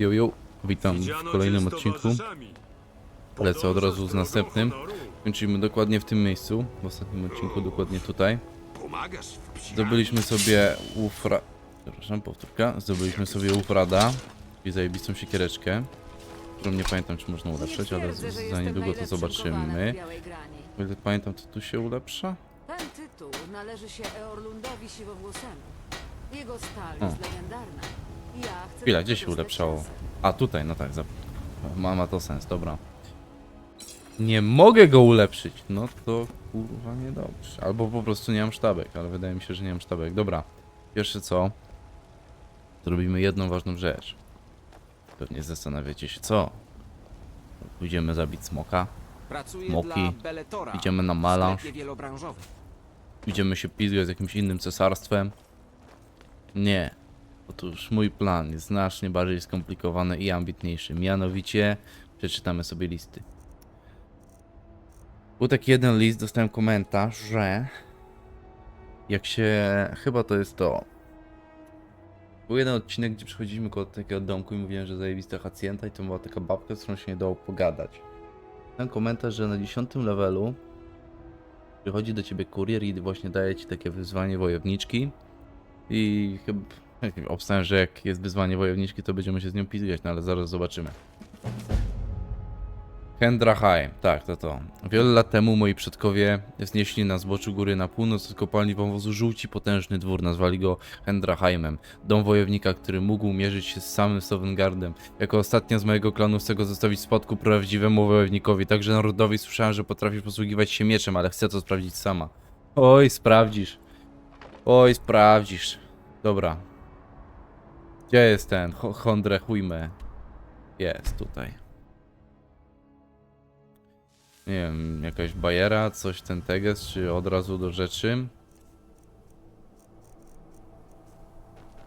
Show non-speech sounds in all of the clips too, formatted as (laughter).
Yo, yo, witam w kolejnym odcinku. Lecę od razu z następnym. Kończymy dokładnie w tym miejscu, w ostatnim odcinku, dokładnie tutaj. Zdobyliśmy sobie ufra... Przepraszam, powtórka. Zdobyliśmy sobie ufrada i zajebistą siekiereczkę, którą nie pamiętam, czy można ulepszyć, ale za niedługo to zobaczymy. O ile pamiętam, to tu się ulepsza? Ten tytuł należy się Eorlundowi Siwowłosemu. Jego stal jest legendarna. Chwila, gdzie się ulepszało? A, tutaj, no tak, ma, ma to sens, dobra. Nie mogę go ulepszyć, no to kurwa niedobrze. Albo po prostu nie mam sztabek, ale wydaje mi się, że nie mam sztabek. Dobra, pierwsze co, zrobimy jedną ważną rzecz. Pewnie zastanawiacie się co. Pójdziemy zabić smoka, Pracuję Smoki. dla Beletora. idziemy na malarz, sklepie idziemy się pizgać z jakimś innym cesarstwem. Nie. Otóż mój plan jest znacznie bardziej skomplikowany i ambitniejszy. Mianowicie przeczytamy sobie listy. Był taki jeden list, dostałem komentarz, że jak się... chyba to jest to. Był jeden odcinek, gdzie przechodziliśmy koło takiego domku i mówiłem, że zajebista hacjenta i to była taka babka, z którą się nie dało pogadać. Ten komentarz, że na 10 levelu przychodzi do ciebie kurier i właśnie daje ci takie wyzwanie wojowniczki i chyba (laughs) obstawiam, że jak jest wyzwanie wojowniczki, to będziemy się z nią pizgać, no ale zaraz zobaczymy. Hendraheim, tak, to to. Wiele lat temu moi przodkowie znieśli na zboczu góry na północ od kopalni wąwozu żółci potężny dwór, nazwali go Hendraheimem. Dom wojownika, który mógł mierzyć się z samym Sovngardem. Jako ostatnia z mojego klanu chcę go zostawić spadku prawdziwemu wojownikowi. Także narodowi słyszałem, że potrafisz posługiwać się mieczem, ale chcę to sprawdzić sama. Oj, sprawdzisz. Oj, sprawdzisz. Dobra. Gdzie jest ten? Ho- Hondre Huime. Jest tutaj. Nie wiem, jakaś bajera, coś ten teges, czy od razu do rzeczy?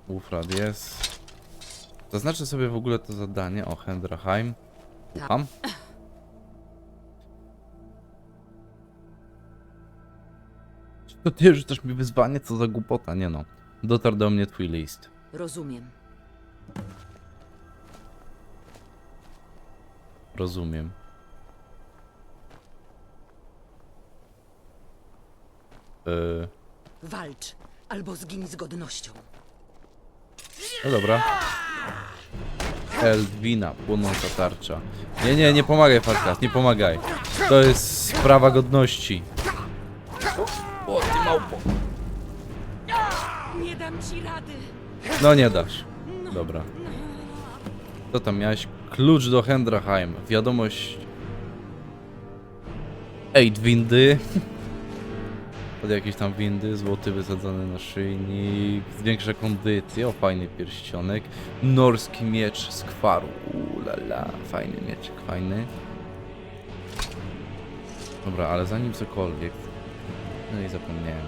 Ufrad jest. Zaznaczę sobie w ogóle to zadanie. O, Hendraheim. Ufam. To ty rzucasz mi wyzwanie? Co za głupota? Nie no. Dotarł do mnie twój list. Rozumiem. Rozumiem. Yy, Walcz, albo zgiń z godnością. no dobra. Eldwina, płonąca tarcza. Nie, nie, nie pomagaj Farkas, nie pomagaj. To jest sprawa godności. O, ty małpo. Nie dam ci rady. No nie dasz. Dobra. Co tam miałeś? Klucz do Hendraheim. Wiadomość... Eight windy. (laughs) Od jakiejś tam windy. Złoty wysadzony na szyjnik. Zwiększa kondycję. O, fajny pierścionek. Norski miecz z kwaru. Ulala. Fajny mieczek, fajny. Dobra, ale zanim cokolwiek... No i zapomniałem.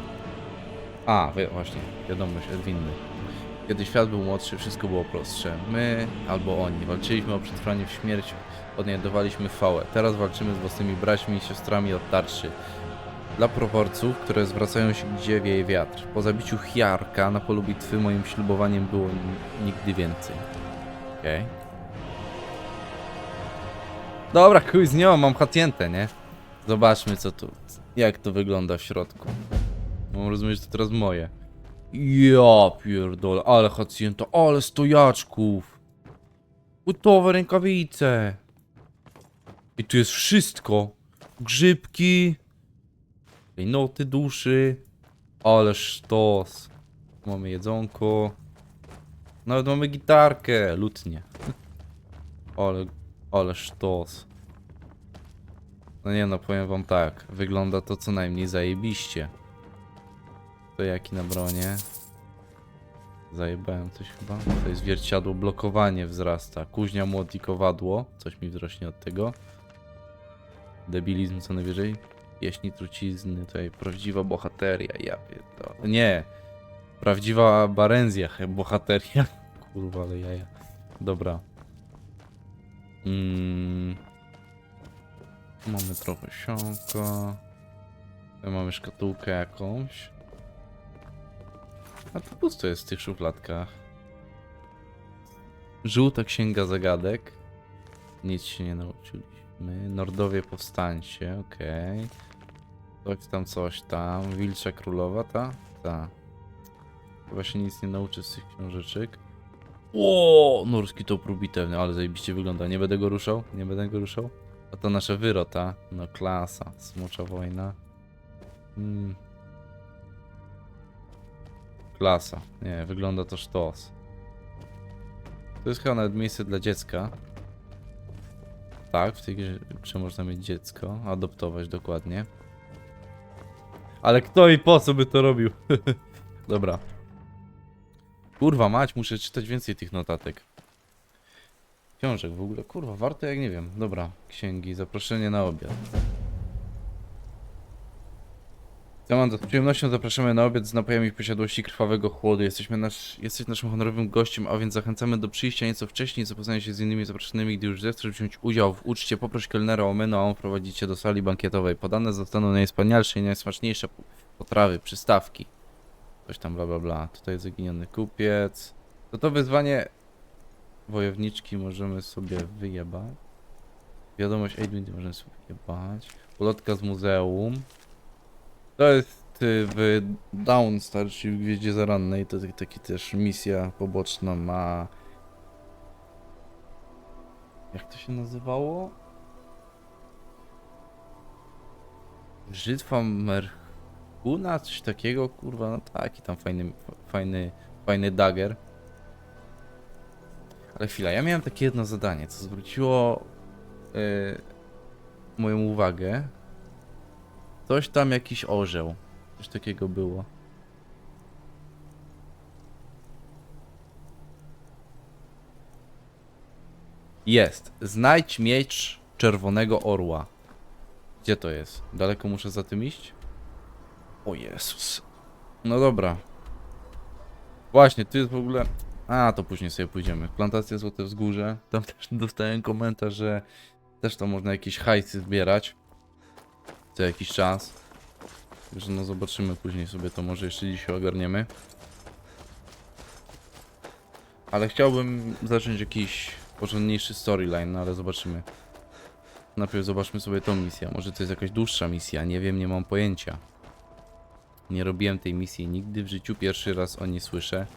A, właśnie. Wiadomość windy. Kiedy świat był młodszy, wszystko było prostsze. My albo oni walczyliśmy o przetrwanie w śmierci, odnajdowaliśmy fałę. Teraz walczymy z własnymi braćmi i siostrami od tarczy. Dla proporców, które zwracają się gdzie wieje wiatr. Po zabiciu Chiarka na polu bitwy moim ślubowaniem było ni- nigdy więcej. Okej. Dobra, chuj z nią, mam hacjentę, nie? Zobaczmy co tu, jak to wygląda w środku. Mam rozumieć, że to teraz moje. Ja pierdolę, ale hacjenta, ale stojaczków. Gotowe rękawice. I tu jest wszystko. Grzybki. Klejnoty duszy. Ale sztos. Mamy jedzonko. Nawet mamy gitarkę. Lutnie. (laughs) Ale, ale sztos. No nie no, powiem wam tak. Wygląda to co najmniej zajebiście. To jaki na bronie? Zajebałem coś chyba. To jest wierciadło, blokowanie wzrasta. Kuźnia, młot i kowadło. Coś mi wzrośnie od tego. Debilizm co najwyżej. Pieśni trucizny, tutaj prawdziwa bohateria, ja pierdolę. Nie! Prawdziwa barenzja, bohateria. (laughs) Kurwa, ale jaja. Dobra. Mm. Mamy trochę. Tutaj mamy szkatułkę jakąś. A to pusto jest w tych szufladkach. Żółta księga zagadek. Nic się nie nauczyliśmy. Nordowie powstańcie, okej. Coś tam, coś tam. Wilcza królowa, ta? Ta. Chyba się nic nie nauczy z tych książeczek. O, norski to bitewny, ale zajebiście wygląda. Nie będę go ruszał, nie będę go ruszał. A to nasza wyrota. No klasa, smocza wojna. Hmm. Klasa. Nie, wygląda to sztos. To jest chyba nawet miejsce dla dziecka. Tak, w tej grze, można mieć dziecko, adoptować dokładnie. Ale kto i po co by to robił? (laughs) Dobra. Kurwa mać, muszę czytać więcej tych notatek. Książek w ogóle, kurwa, warto jak nie wiem. Dobra, księgi, zaproszenie na obiad. Samanta, z przyjemnością zapraszamy na obiad z napojami w posiadłości krwawego chłodu. Jesteśmy nasz, jesteś naszym honorowym gościem, a więc zachęcamy do przyjścia nieco wcześniej i zapoznania się z innymi zaproszonymi. Gdy już zechcesz wziąć udział w uczcie, poproś kelnera o menu, a on prowadzi cię do sali bankietowej. Podane zostaną najwspanialsze i najsmaczniejsze potrawy, przystawki. Coś tam bla bla bla. Tutaj zaginiony kupiec. To to wyzwanie wojowniczki możemy sobie wyjebać. Wiadomość Edwin możemy sobie wyjebać. Ulotka z muzeum. To jest y, w Downstar, czyli w Gwieździe Zarannej. To taki, też misja poboczna ma... Jak to się nazywało? Brzytwa Merchuna? Coś takiego, kurwa, no taki tam fajny, fajny, fajny dagger. Ale chwila, ja miałem takie jedno zadanie, co zwróciło y, moją uwagę. Coś tam jakiś orzeł. Coś takiego było. Jest. Znajdź miecz czerwonego orła. Gdzie to jest? Daleko muszę za tym iść? O Jezus. No dobra. Właśnie, tu jest w ogóle... A, to później sobie pójdziemy. Plantacja Złote Wzgórze. Tam też dostałem komentarz, że też tam można jakieś hajsy zbierać. Co jakiś czas. Także no zobaczymy później sobie to może jeszcze dzisiaj ogarniemy. Ale chciałbym zacząć jakiś porządniejszy storyline, no ale zobaczymy. Najpierw zobaczmy sobie tą misję. Może to jest jakaś dłuższa misja, nie wiem, nie mam pojęcia. Nie robiłem tej misji nigdy w życiu, pierwszy raz o niej słyszę.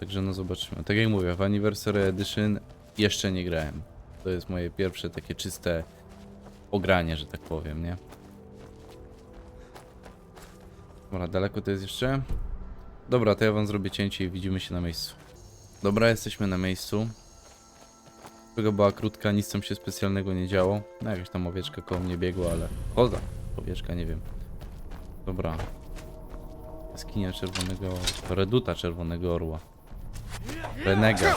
Także no zobaczymy. Tak jak mówię, w Anniversary Edition jeszcze nie grałem. To jest moje pierwsze takie czyste ogranie, że tak powiem, nie? Dobra, daleko to jest jeszcze? Dobra, to ja wam zrobię cięcie i widzimy się na miejscu. Dobra, jesteśmy na miejscu. Droga była krótka, nic tam się specjalnego nie działo. No jakaś tam owieczka koło mnie biegła, ale... Choza! Owieczka, nie wiem. Dobra. Jaskinia czerwonego... Reduta czerwonego orła. Renega.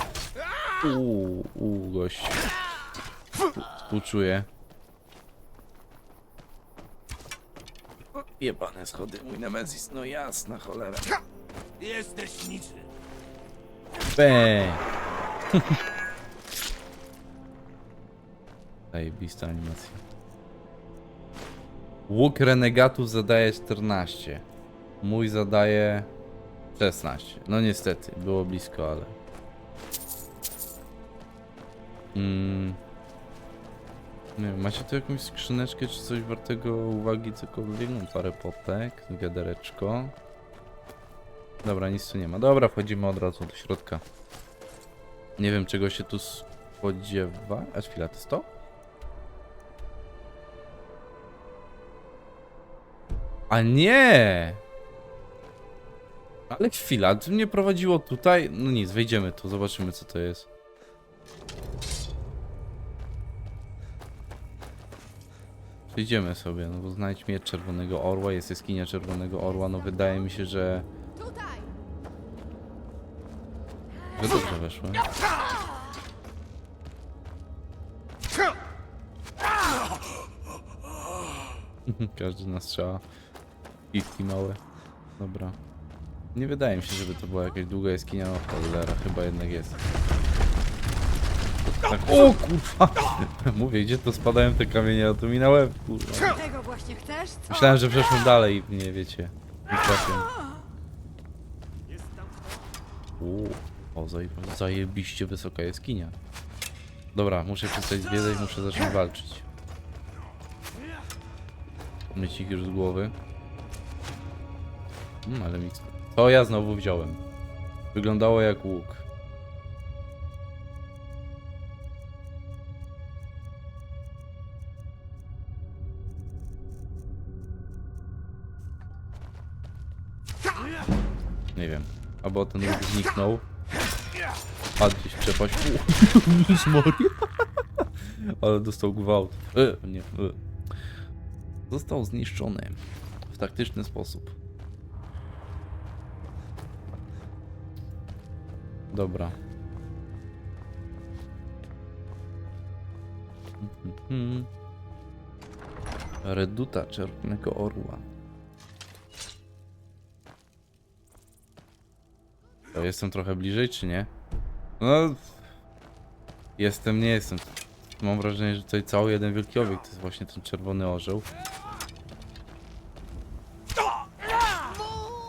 Uuu, uuu, gość. Współczuję. Jebane schody, mój Nemezis, no jasna cholera. Jesteś niczy. Bang! (laughs) Zajebista animacja. Łuk renegatów zadaje 14. Mój zadaje 16. No niestety, było blisko, ale... Mm. Nie wiem, macie tu jakąś skrzyneczkę czy coś wartego uwagi cokolwiek? Mam parę potek, wiadereczko. Dobra, nic tu nie ma. Dobra, wchodzimy od razu do środka. Nie wiem czego się tu spodziewa. A chwila, to jest to? A nie! Ale chwila, to mnie prowadziło tutaj. No nic, wejdziemy tu, zobaczymy co to jest. Przejdziemy sobie, no bo znajdź miecz czerwonego orła, jest jaskinia czerwonego orła, no wydaje mi się, że... Że dobrze weszło. (laughs) Każdy na strzała. Piwki małe. Dobra. Nie wydaje mi się, żeby to była jakaś długa jaskinia. O cholera, chyba jednak jest. Tak. O (laughs) kurwa! Mówię, gdzie to spadają te kamienie, a to mi na łeb, kurwa. Tego właśnie chcesz? Co? Myślałem, że przeszłem dalej i nie wiecie. Nie trafię. O, zaje, zajebiście wysoka jaskinia. Dobra, muszę przestać zwiedzać, muszę zacząć walczyć. Myć ich już z głowy. Hmm, ale mi... To ja znowu wziąłem. Wyglądało jak łuk. Albo ten łuk zniknął. Padł gdzieś w przepaść. Jezus. (laughs) (laughs) Ale dostał gwałt. E, nie. E. Został zniszczony w taktyczny sposób. Dobra. Mhm. Reduta Czerwonego Orła. To jestem trochę bliżej, czy nie? No... Jestem, nie jestem. Mam wrażenie, że tutaj cały jeden wielki obiekt to jest właśnie ten czerwony orzeł.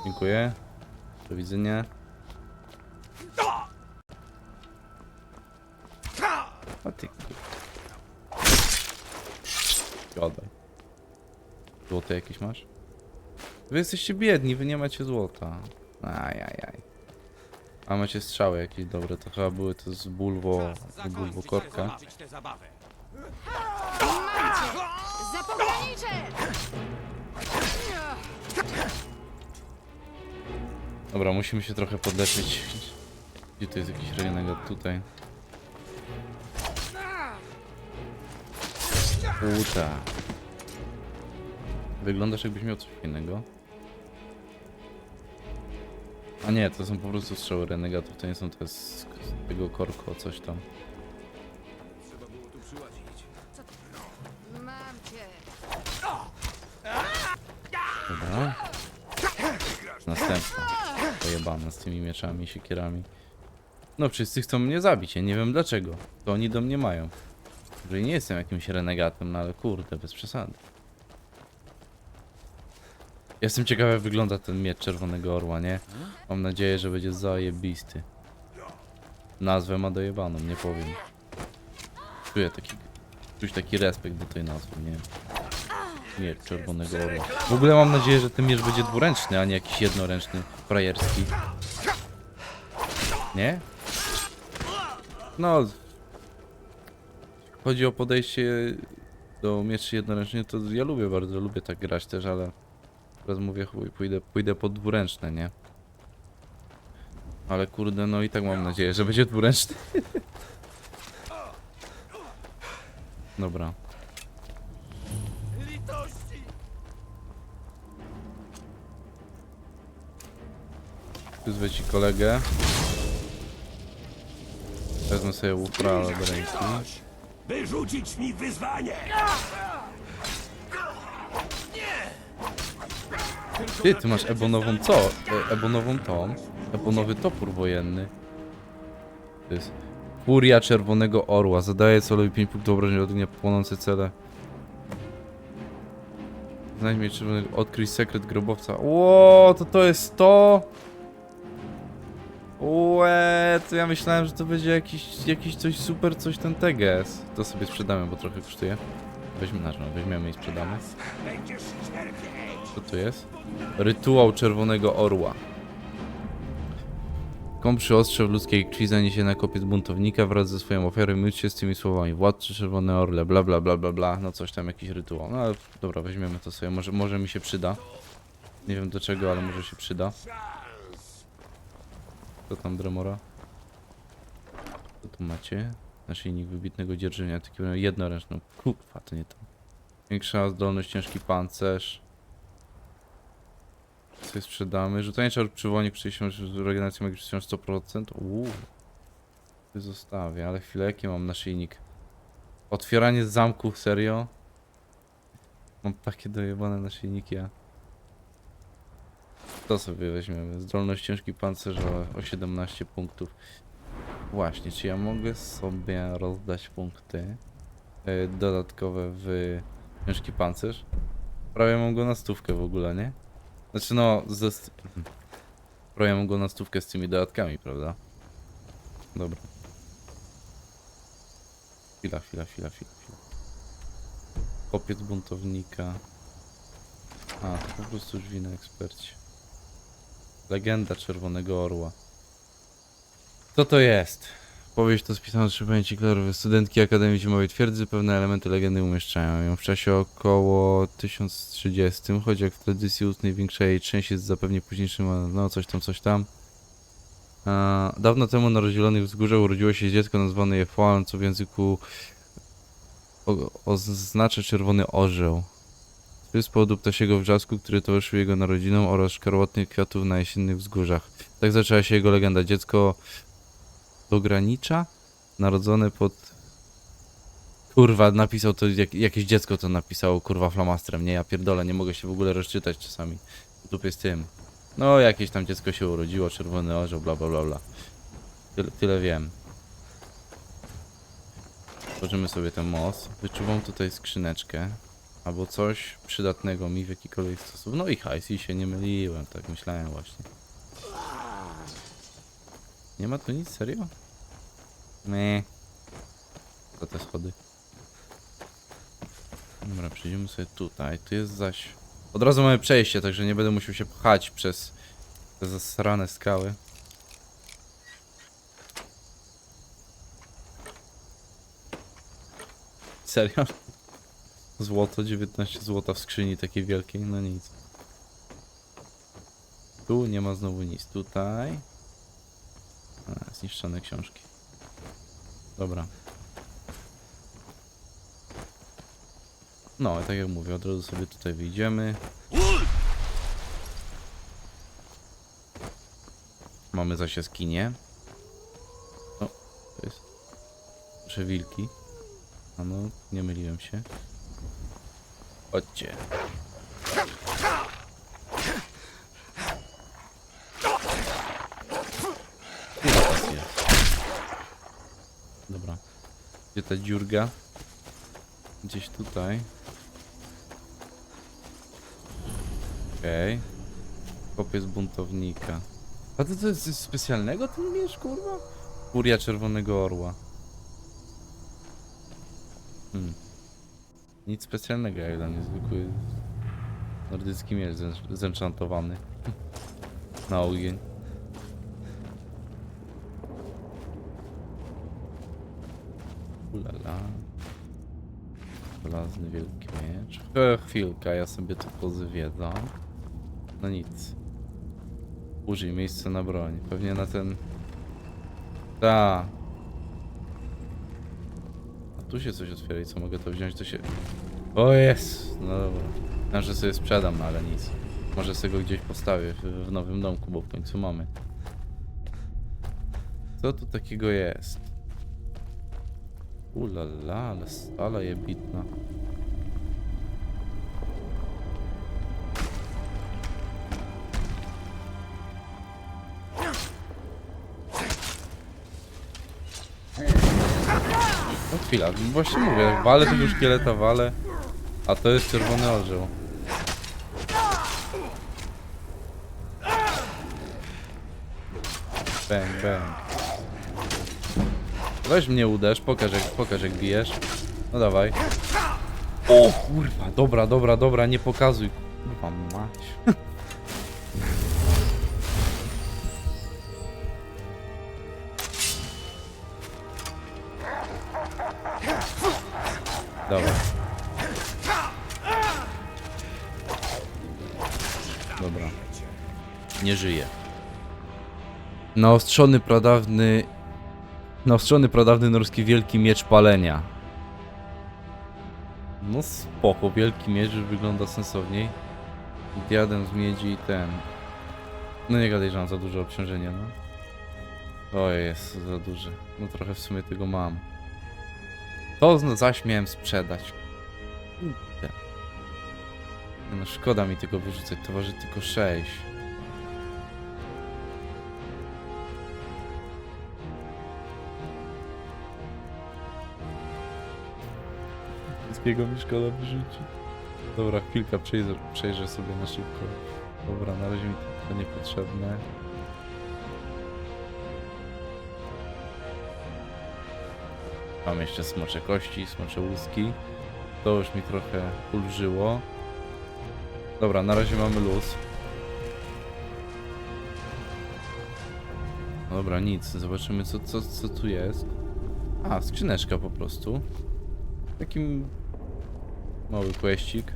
Dziękuję. Do widzenia. A ty Gadaj. Złote jakieś masz? Wy jesteście biedni, wy nie macie złota. Ajajaj. A macie strzały jakieś dobre, to chyba były to z bulwo, bulwo korka. Za pogranicze! Dobra, musimy się trochę podlepić. Gdzie to jest jakiś renegat? Tutaj. Puta. Wyglądasz jakbyś miał coś innego. A nie, to są po prostu strzały renegatów, to nie są te z, z tego korko, coś tam. Trzeba było tu przyłazić. Mam cię! Dobra. Następna. Pojebana z tymi mieczami, siekierami. No wszyscy chcą mnie zabić, ja nie wiem dlaczego. To oni do mnie mają. Że nie jestem jakimś renegatem, no ale kurde, bez przesady. Jestem ciekawy jak wygląda ten miecz Czerwonego Orła, nie? Mam nadzieję, że będzie zajebisty. Nazwę ma dojebaną, nie powiem. Czuję taki, czuć taki respekt do tej nazwy, nie? Miecz Czerwonego Orła. W ogóle mam nadzieję, że ten miecz będzie dwuręczny, a nie jakiś jednoręczny, frajerski. Nie? No. Chodzi o podejście do mieczy jednoręcznych, to ja lubię bardzo, lubię tak grać też, ale teraz mówię, chuj, pójdę, pójdę po dwuręczne, nie? Ale kurde, no i tak mam nadzieję, że będzie dwuręczny. (laughs) Dobra. Wyzwę ci kolegę. Wezmę sobie łupra do ręki. Wyrzucić mi wyzwanie! Ty, ty masz ebonową co? E, ebonową tą? Ebonowy topór wojenny. To jest Furia Czerwonego Orła. Zadaje celowi 5 punktów obrażeń od ognia płonące cele. Znajdź mnie czerwonego... Odkryj sekret grobowca. Ło, to to jest to? Łe, to ja myślałem, że to będzie jakiś, jakiś coś super, coś ten teges. To sobie sprzedamy, bo trochę kosztuje. Weźmy, no, weźmiemy i sprzedamy. Co tu jest? Rytuał Czerwonego Orła. Kom przy ostrze w ludzkiej krwi zaniesie na kopiec buntownika wraz ze swoją ofiarą myć się z tymi słowami. Władcy Czerwone Orle, bla bla bla bla bla. No coś tam, jakiś rytuał. No ale dobra, weźmiemy to sobie. Może, może mi się przyda. Nie wiem do czego, ale może się przyda. Co tam Dremora? Co tu macie? Naszyjnik wybitnego dzierżenia, taki jednoręczny. Kurwa, to nie to. Większa zdolność, ciężki pancerz. Co sprzedamy? Rzucanie czarów przywołanie przyjścią regeneracji magiczną 100%. Uuu. Zostawię, ale chwilę, jaki mam naszyjnik? Otwieranie zamku, serio? Mam takie dojebane naszyjniki, a... To sobie weźmiemy. Zdolność ciężki pancerz o 17 punktów. Właśnie, czy ja mogę sobie rozdać punkty y, dodatkowe w ciężki pancerz? Prawie mam go na stówkę w ogóle, nie? Znaczy no, ze... (laughs) Prawie mam go na stówkę z tymi dodatkami, prawda? Dobra. Chwila, chwila, chwila, chwila, chwila. Kopiec buntownika. A, to po prostu drzwi na ekspercie. Legenda Czerwonego Orła. Co to jest? Powieść to spisana przy pamięci klarowej studentki Akademii Zimowej Twierdzy. Pewne elementy legendy umieszczają ją w czasie około 1030, choć jak w tradycji ustnej większa jej część jest zapewne późniejszym, no coś tam, coś tam. Dawno temu na rozdzielonych wzgórzach urodziło się dziecko nazwane Jefoan, co w języku oznacza czerwony orzeł. Z powodu ptasiego wrzasku, który towarzyszył jego narodzinom oraz szkarłatnych kwiatów na jesiennych wzgórzach. Tak zaczęła się jego legenda. Dziecko do granicza, narodzone pod... Kurwa, napisał to, jak, jakieś dziecko to napisało, kurwa, flamastrem, nie? Ja pierdolę, nie mogę się w ogóle rozczytać czasami. Dupie z tym. No, jakieś tam dziecko się urodziło, czerwony orzeł, bla bla bla bla. Tyle, tyle wiem. Tworzymy sobie ten most. Wyczuwam tutaj skrzyneczkę. Albo coś przydatnego mi w jakikolwiek sposób. No i hajs, i się nie myliłem, tak myślałem właśnie. Nie ma tu nic, serio? Nie. Co te schody? Dobra, przejdziemy sobie tutaj. Tu jest zaś... Od razu mamy przejście, także nie będę musiał się pchać przez te zasrane skały. Serio? Złoto, 19 złota w skrzyni takiej wielkiej, no nic. Tu nie ma znowu nic. Tutaj. Zniszczone książki. Dobra. No, tak jak mówię, od razu sobie tutaj wyjdziemy. Mamy zaś jaskinię. O, to jest... Proszę wilki. A no, nie myliłem się. Chodźcie. Ile was jest? Dobra. Gdzie ta dziurga? Gdzieś tutaj. Okej. Kopiec buntownika. A to co jest coś specjalnego ten miecz, kurwa? Furia Czerwonego Orła. Hmm. Nic specjalnego jak dla mnie, zwykły nordycki miecz zen- zenchantowany. (laughs) Na ogień. Ulala. Żelazny wielki miecz. E, chwilka, ja sobie to pozwiedzam. No nic. Użyj miejsce na broń. Pewnie na ten... Ta. A tu się coś otwiera i co mogę to wziąć, to się... O jest! No dobra. Myślałem, że sobie sprzedam, ale nic. Może sobie go gdzieś postawię w nowym domku, bo w końcu mamy. Co tu takiego jest? Ulala, ale stala jebitna. No chwila, właśnie mówię, walę tego szkieleta, walę, a to jest czerwony orzeł. Bang, bang. Weź mnie uderz, pokaż jak, pokaż jak bijesz. No dawaj. O kurwa, dobra, dobra, dobra, nie pokazuj. Kurwa mać. Dobra. Dobra. Nie żyje. Naostrzony pradawny Naostrzony pradawny norski wielki miecz palenia. No spoko, wielki miecz wygląda sensowniej. Diadem z miedzi i ten. No nie gadaj, że mam za duże obciążenie, no. O jest za duże. No trochę w sumie tego mam. To zaś miałem sprzedać. No szkoda mi tego wyrzucać, to waży tylko 6. Wszystkiego mi szkoda wyrzucić. Dobra, chwilkę przejrzę, przejrzę sobie na szybko. Dobra, na razie mi to niepotrzebne. Mam jeszcze smocze kości, smocze łuski. To już mi trochę ulżyło. Dobra, na razie mamy luz. Dobra, nic. Zobaczymy co, co, co tu jest. A, skrzyneczka po prostu. Takim mały questik.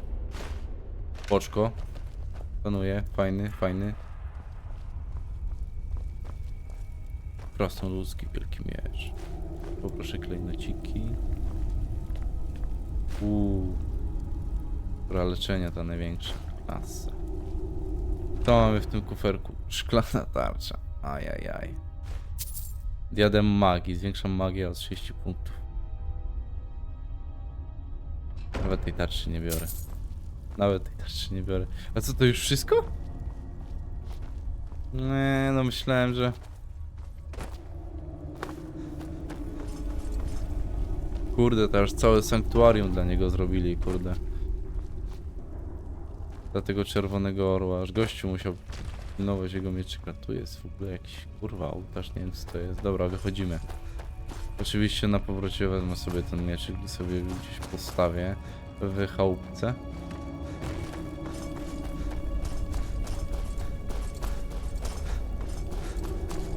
Poczko. Panuje, fajny, fajny. Krasnoludzki wielki miecz. Poproszę klejnociki. Uuu. Dobra, leczenia ta największa klasa. Co mamy w tym kuferku? Szklana tarcza. Ajajaj. Diadem magii. Zwiększam magię o 30 punktów. Nawet tej tarczy nie biorę. Nawet tej tarczy nie biorę. A co to już wszystko? Nie, no myślałem, że... Kurde, to już całe sanktuarium dla niego zrobili, kurde. Dla tego czerwonego orła, aż gościu musiał pilnować jego mieczyka. Tu jest w ogóle jakiś kurwa ołtarz, nie wiem co to jest. Dobra, wychodzimy. Oczywiście na powrocie wezmę sobie ten mieczyk sobie gdzieś postawię w chałupce.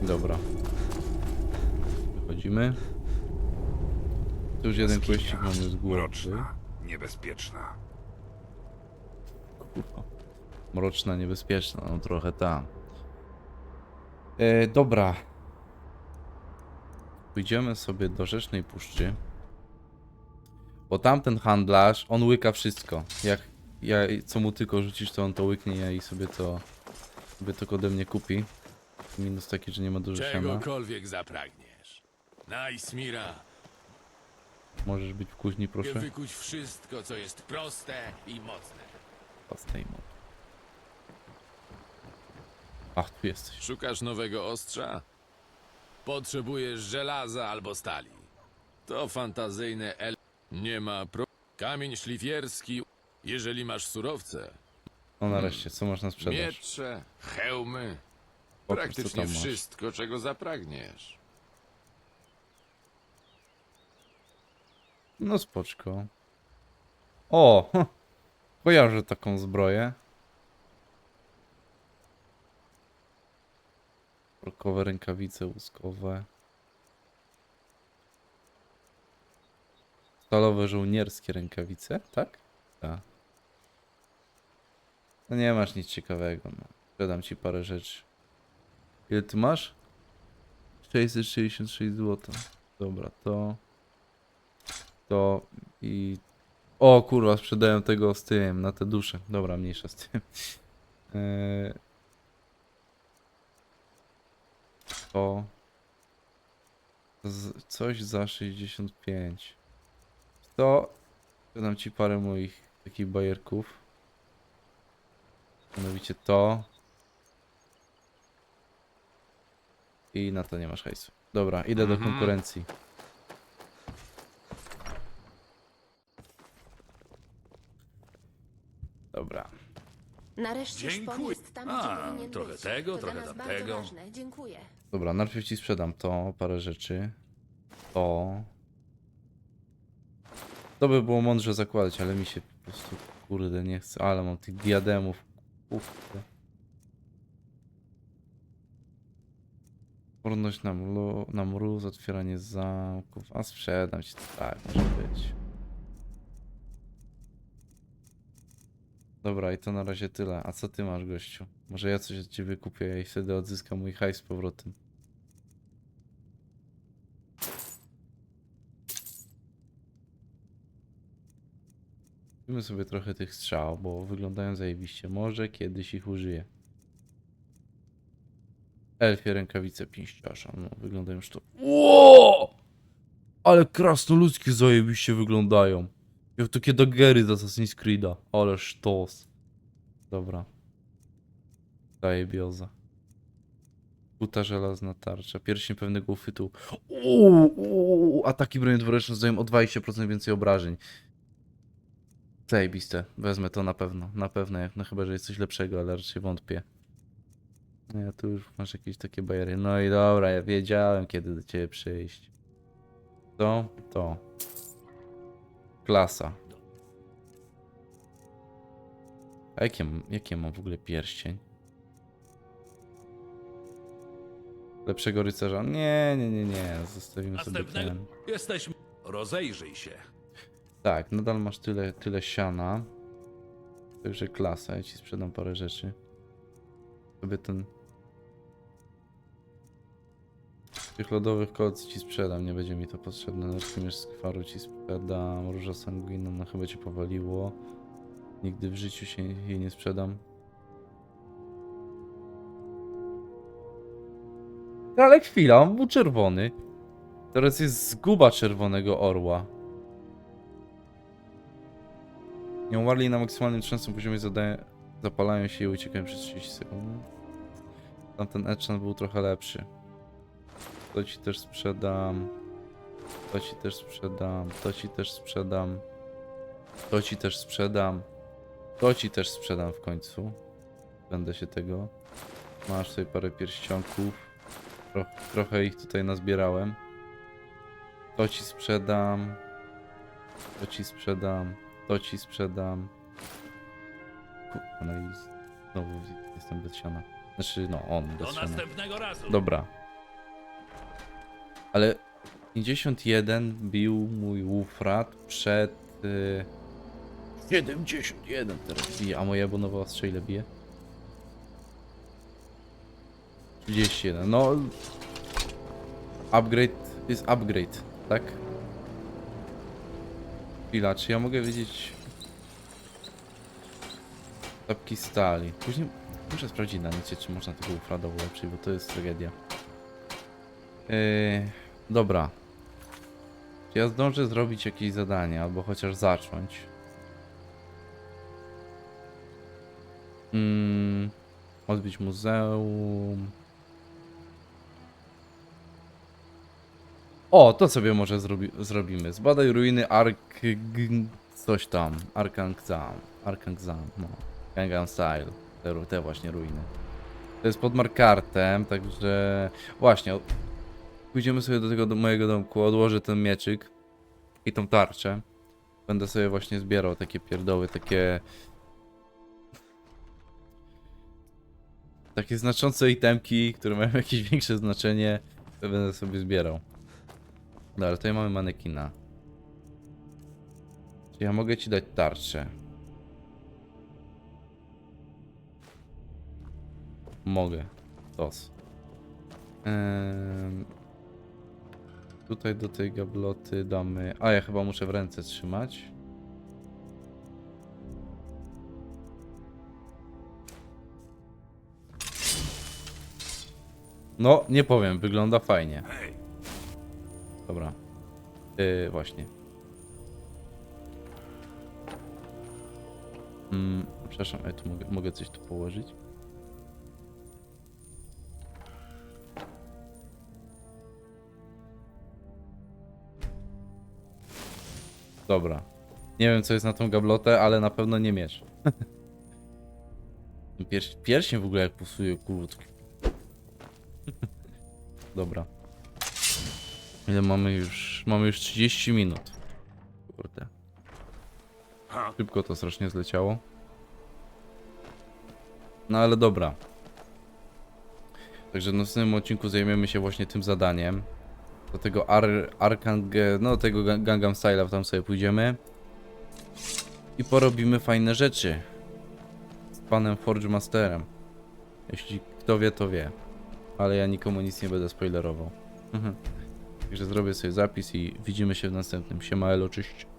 Dobra. Wychodzimy. Tu już jeden kwestik mamy z głowy. Mroczna, niebezpieczna. Kurwa. Mroczna, niebezpieczna, no trochę tam. E, dobra. Pójdziemy sobie do Rzecznej Puszczy. Bo tamten handlarz, on łyka wszystko. Jak ja, co mu tylko rzucisz, to on to łyknie i sobie to, sobie to ode mnie kupi. Minus taki, że nie ma dużo siana. Czegokolwiek zapragniesz. Najsmira, Możesz być w kuźni, proszę. wykuć wszystko, co jest proste i mocne. Pastej mu. Ach, tu jesteś. Szukasz nowego ostrza? Potrzebujesz żelaza albo stali. To fantazyjne el... Nie ma pro... Kamień szlifierski, jeżeli masz surowce. No nareszcie, co masz na sprzedaż? Miecze, hełmy. Pokaż, co Praktycznie tam masz. wszystko, czego zapragniesz. No spoczko. O! Hm. Kojarzę taką zbroję. Rokowe rękawice łuskowe. Stalowe żołnierskie rękawice, tak? Tak. No nie masz nic ciekawego, no. Sprzedam ci parę rzeczy. Ile ty masz? 666 zł. Dobra, to to i... O kurwa, sprzedają tego z tym, na te dusze. Dobra, mniejsza z tym. Eee... (laughs) To... Z... Coś za 65. To... Dam ci parę moich takich bajerków. Mianowicie to. I na to nie masz hajsu. Dobra, idę do Mhm. konkurencji. Dobra. Nareszcie Dziękuję. szpon jest tam, A, powinien trochę być. tego, to trochę dla nas tamtego. ważne. Dziękuję. Dobra, najpierw ci sprzedam to, parę rzeczy. To. To by było mądrze zakładać, ale mi się po prostu kurde nie chce. Ale mam tych diademów. Kurde. Porność na, mlu, na mróz, otwieranie zamków. A sprzedam ci tak, może być. Dobra, i to na razie tyle. A co ty masz, gościu? Może ja coś od ciebie kupię i wtedy odzyskam mój hajs z powrotem. Kupimy sobie trochę tych strzał, bo wyglądają zajebiście. Może kiedyś ich użyję. Elfie rękawice pięściarza. No, wyglądają już to. Ło! Ale krasnoludzkie zajebiście wyglądają. Jak takie dagery z Assassin's Creed'a. Ale sztos. Dobra. Zajebioza. Buta żelazna tarcza. Pierścień pewnego uchwytu. Uuu, uuu, ataki broni dwuręczne zdają o 20% więcej obrażeń. Zajebiste. Wezmę to na pewno. Na pewno, jak, no chyba, że jest coś lepszego, ale raczej wątpię. Nie, tu już masz jakieś takie bajery. No i dobra, ja wiedziałem, kiedy do ciebie przyjść. To, to. Klasa. A jakie, mam- jakie mam w ogóle pierścień? Lepszego rycerza? Nie, nie, nie, nie. Zostawimy sobie Następnego. ten. Jesteśmy. Rozejrzyj się. Tak, nadal masz tyle, tyle siana. Także klasa, ja ci sprzedam parę rzeczy. Sobie ten... Tych lodowych kolc ci sprzedam, nie będzie mi to potrzebne. Nerskimierz z kwaru ci sprzedam. Róża sanguina, no chyba cię powaliło. Nigdy w życiu się jej nie sprzedam. Ale chwila, on był czerwony. Teraz jest zguba czerwonego orła. Nie umarli na maksymalnym częstym poziomie zadają, zapalają się i uciekają przez 30 sekund. Tamten enchant był trochę lepszy. To ci też sprzedam. To ci też sprzedam. To ci też sprzedam. To ci też sprzedam. To ci też sprzedam w końcu. Będę się tego. Masz sobie parę pierścionków. Tro trochę ich tutaj nazbierałem. To ci sprzedam. To ci sprzedam. To ci sprzedam. Kurwa, no i znowu jestem bez siana. Znaczy, no, on bez Do siana. następnego razu. Dobra. Ale 51 bił mój Ufrat przed... Y... 71 teraz bije, a moja bonowa ostrze ile bije? 31, no... Upgrade jest upgrade, tak? Chwila, czy ja mogę wiedzieć... Tapki stali. Później muszę sprawdzić na necie, czy można tego Ufrada ulepszyć, bo to jest tragedia. Yy, dobra. Czy ja zdążę zrobić jakieś zadanie, albo chociaż zacząć? Mm, odbić muzeum. O, to sobie może zrobi zrobimy. Zbadaj ruiny Ark... Coś tam. Arkangzam. Arkangzam, no. Gangnam Style. Te, te właśnie ruiny. To jest pod Markartem, także... Właśnie, pójdziemy sobie do tego do mojego domku, odłożę ten mieczyk i tą tarczę. Będę sobie właśnie zbierał takie pierdoły, takie... Takie znaczące itemki, które mają (laughs) jakieś większe znaczenie, to będę sobie zbierał. Dobra, tutaj mamy manekina. Czy ja mogę ci dać tarczę? Mogę. Tos. Ehm, tutaj do tej gabloty damy... A, ja chyba muszę w ręce trzymać. No, nie powiem, wygląda fajnie. Dobra. Yy, właśnie. Mm, przepraszam, ale tu mogę, mogę coś tu położyć? Dobra. Nie wiem, co jest na tą gablotę, ale na pewno nie miecz. (laughs) Piers pierścień w ogóle jak pusuje kurutki. (laughs) Dobra. Ile mamy już? Mamy już 30 minut. Kurde. Szybko to strasznie zleciało. No ale dobra. Także w następnym odcinku zajmiemy się właśnie tym zadaniem. Do tego Ar Arkang... no tego Ga- Gangnam Style'a tam sobie pójdziemy. I porobimy fajne rzeczy. Z panem Forge Masterem. Jeśli kto wie, to wie. Ale ja nikomu nic nie będę spoilerował. Mhm. Także zrobię sobie zapis i widzimy się w następnym. Siema, elo, cześć.